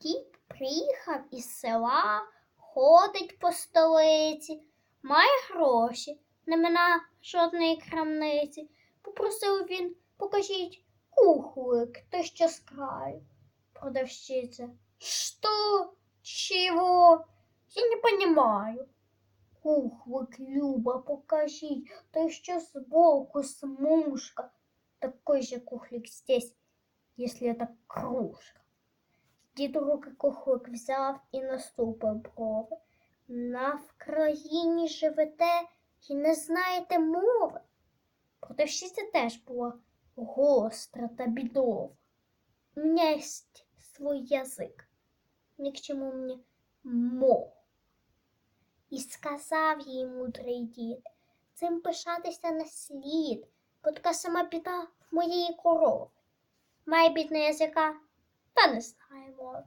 Дід приїхав із села, ходить по столиці, має гроші, не жодної крамниці. Попросив він, покажіть кухлик, то що з краю. Продавщиця. Что? Чего? Я не понимаю. Кухлик, Люба, покажіть, то що збоку смужка. Такой же кухлик здесь, если это кружка. Дід руки кухлик взяв і наступив брови. На Вкраїні живете і не знаєте мови. Продавщиця теж була гостра та бідова. Є свій язик. Ні к чому мені мов. І сказав їй мудрий дід, цим пишатися не слід, бо така сама біда в моєї корови. Має бідна язика, та не знає мови.